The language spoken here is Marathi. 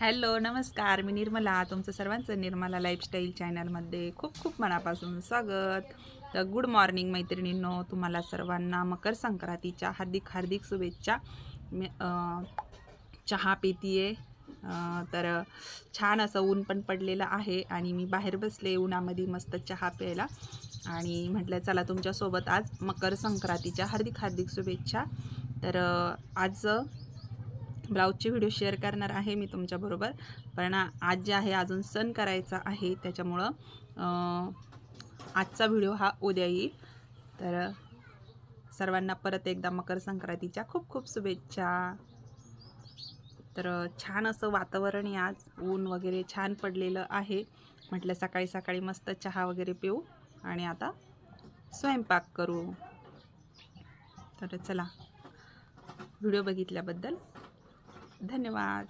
हॅलो नमस्कार. मी निर्मला. तुमचं सर्वांचं निर्मला लाईफस्टाईल चॅनलमध्ये खूप खूप मनापासून स्वागत. तर गुड मॉर्निंग मैत्रिणींनो. तुम्हाला सर्वांना मकर संक्रांतीच्या हार्दिक हार्दिक शुभेच्छा. मी चहा पितीये. तर छान असं ऊन पण पडलेलं आहे आणि मी बाहेर बसले उन्हामध्ये मस्त चहा प्यायला. आणि म्हटलं चला तुमच्यासोबत आज मकर संक्रांतीच्या हार्दिक हार्दिक शुभेच्छा. तर आज ब्लाऊजचे व्हिडिओ शेअर करणार आहे मी तुमच्याबरोबर. पण आज जे आहे अजून सण करायचा आहे त्याच्यामुळं आजचा व्हिडिओ हा उद्या येईल. तर सर्वांना परत एकदा मकर संक्रांतीच्या खूप खूप शुभेच्छा. तर छान असं वातावरण आहे आज. ऊन वगैरे छान पडलेलं आहे. म्हटलं सकाळी सकाळी मस्त चहा वगैरे पिऊ आणि आता स्वयंपाक करू. तर चला व्हिडिओ बघितल्याबद्दल धन्यवाद.